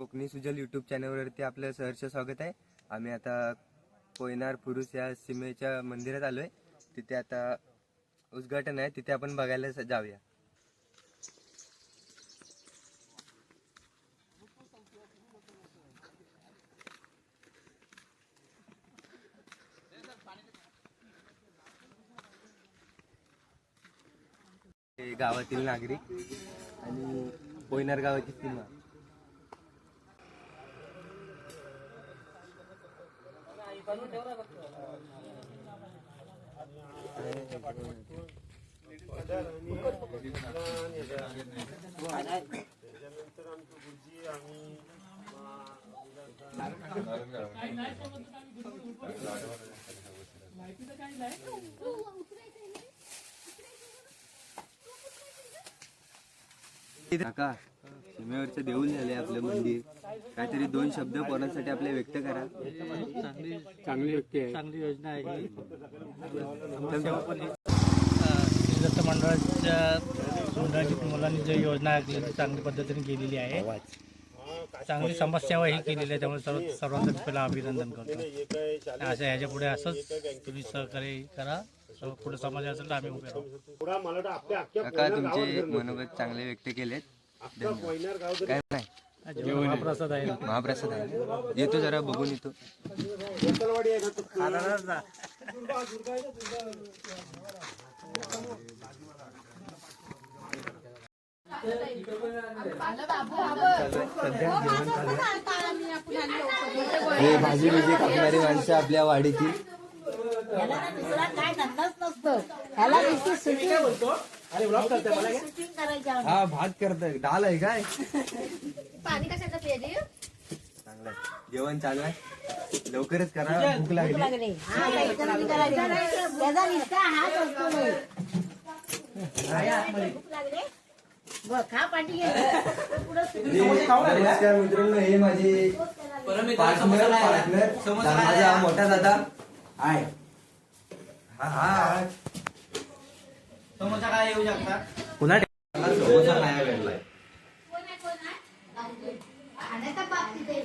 कोकणी सुजल YouTube चॅनलवरती आपलं सहर्ष स्वागत आहे. आम्ही आता कोयनार पुरुष या सीमेच्या मंदिरात आलोय. तिथे आता उद्घाटन आहे. तिथे आपण बघायला जाऊया. हे गावातील नागरिक आणि कोयनार गावाची सीमा. काका सीमेवरचं देऊळ झाले आपलं मंदिर. काहीतरी दोन शब्द कोणासाठी आपले व्यक्त करा. चांगली चांगली व्यक्ती आहे. चांगली योजना आहे ही. दत्त मंडळाच्या मुलांनी जी योजना आखली ती चांगल्या पद्धतीने केलेली आहे. चांगली समाजसेवा ही केलेली आहे त्यामुळे सर्व सर्वांचं पहिला अभिनंदन करतो. असं ह्याच्या पुढे असंच तुम्ही सहकार्य करा. सर्व पुढे समाज असेल तर आम्ही उभे राहू. काका तुमचे मनोगत चांगले व्यक्त केलेत. काय नाही. महाप्रसाद आहे. महाप्रसाद आहे. येतो जरा बघून येतो. हे भाजी बिजी कापणारी माणसं आपल्या वाडीतील. ह्याला ना दुसरा काय धंदाच नसतो. ह्याला शूटिंग शूटिंग करायची आम्ही. हा भात करताय. डाल आहे काय? पाणी कशाचं चांगलं आहे. जेवण चालू आहे. लवकरच करा भूक लागली. लागले. हा आता इतरांनी करायचं. त्याचा निष्ठा हाच असतो नाही भूक लागली? बघ, खा पाठी घे. पुढं सुरू. नमस्कार मित्रांनो हे माझे पार्टनर पार्टनर माझा हा मोठा दादा आहे. हा. हा. समोसा काय येऊ शकता? पुन्हा समोसा नाही भेटलाय खाण्याच्या बाबतीत आहे.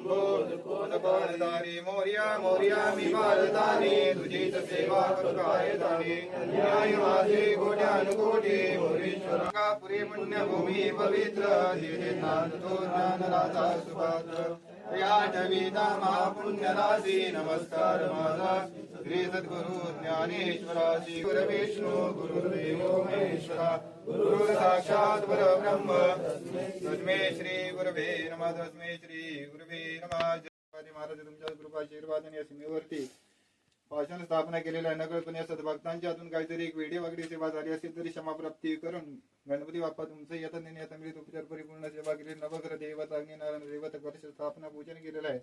बोल बोल बाळदाने मोर्या मोर्या मी बाळदाने तुझीच सेवा करतायदाने अन्याय पुण्यभूमी पवित्र दिले नाथो तो ज्ञानराजा सुपात्र या महापुण्यराशी नमस्कार माझा श्री सद्गुरु ज्ञानेश्वराशी गुरु विष्णू गुरुदेव महेश्वरा गुरु साक्षात परब्रह्म तस्मे श्री गुरुभे नमः तस्मे श्री गुरुभे नमः जय महाराज तुमच्या कृपा आशीर्वाद आणि या भाषण स्थापना केलेल्या नगरपणे असत भक्तांच्या हातून काहीतरी एक वेडी वागडी सेवा झाली असेल तरी क्षमाप्राप्ती करून गणपती बाप्पा तुमचं येतात नेणे आता मिळत उपचार परिपूर्ण सेवा केली. नवग्रह देवत अग्निनारायण देवत वर्ष स्थापना पूजन केलेलं आहे.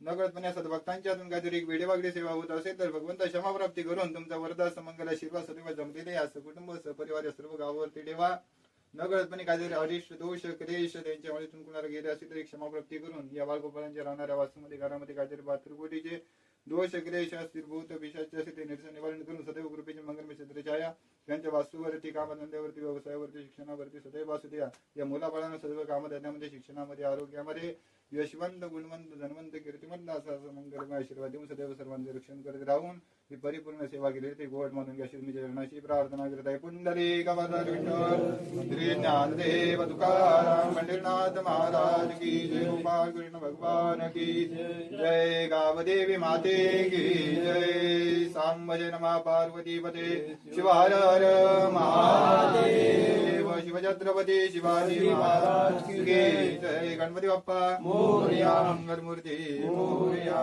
नगरपणे असत भक्तांच्या हातून काहीतरी एक वेडी वागडी सेवा होत असेल तर भगवंत क्षमाप्राप्ती करून तुमचा वरदा समंगल आशीर्वाद सदैव जमलेले असं कुटुंब सहपरिवार या सर्व गावावरती देवा नगरपणे काहीतरी अरिष्ट दोष क्लेश त्यांच्यामुळे तुमकुणाला गेले असेल तरी क्षमाप्राप्ती करून या बालगोपालांच्या राहणाऱ्या वास्तूमध्ये घरामध्ये काहीतरी बहात्तर दोष क्लेश असतील भूत पिशाचे असतील निरसन निवारण करून सदैव कृपेचे मंगलमय क्षेत्र छाया त्यांच्या वास्तूवरती कामधंद्यावरती व्यवसायावरती शिक्षणावरती सदैव असू द्या या मुलाबाळांना सर्व कामधंद्यामध्ये शिक्षणामध्ये आरोग्यामध्ये यशवंत गुणवंत धनवंत कीर्तिमंत असा असं मंगलमय आशीर्वाद देऊन सदैव सर्वांचे रक्षण करत राहून ही परिपूर्ण सेवा केली. ते गोट मानून घ्या श्री चरणाची प्रार्थना करत आहे. पुंडली गवाधार विठ्ठल श्री ज्ञानदेव तुकाराम पंढरीनाथ महाराज की जय. गोपाल कृष्ण भगवान की जय. गावदेवी माते की जय. सांब जय नमा पार्वती पते शिवार हर महादेव. शिवछत्रपती शिवाजी महाराज की जय. गणपती बाप्पा. मोर्या मंगलमूर्ती मोर्या.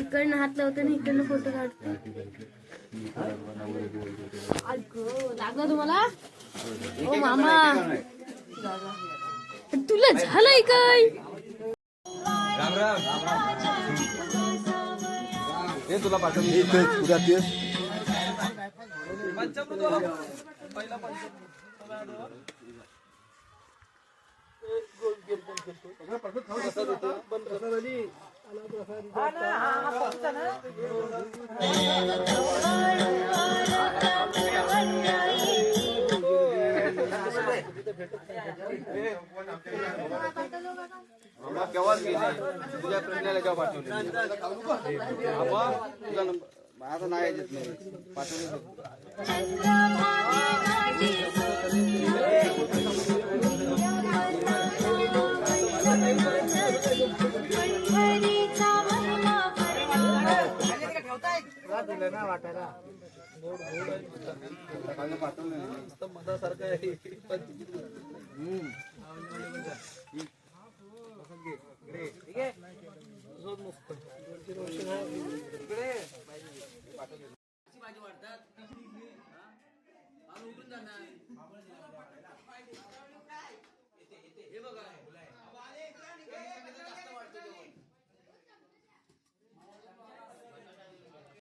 इकडनं हात लावतो आणि इकडनं फोटो काढतो. लागलं तुम्हाला? ओ मामा. तुला झालंय काय? पंचामृतवाला पहिला पंचामृत केव्हाच गेले तुझ्या फ्रेंडला केव्हा पाठवले आपण तुझा नंबर माझा नाही येत नाही पाठवले मधासारखं आहे.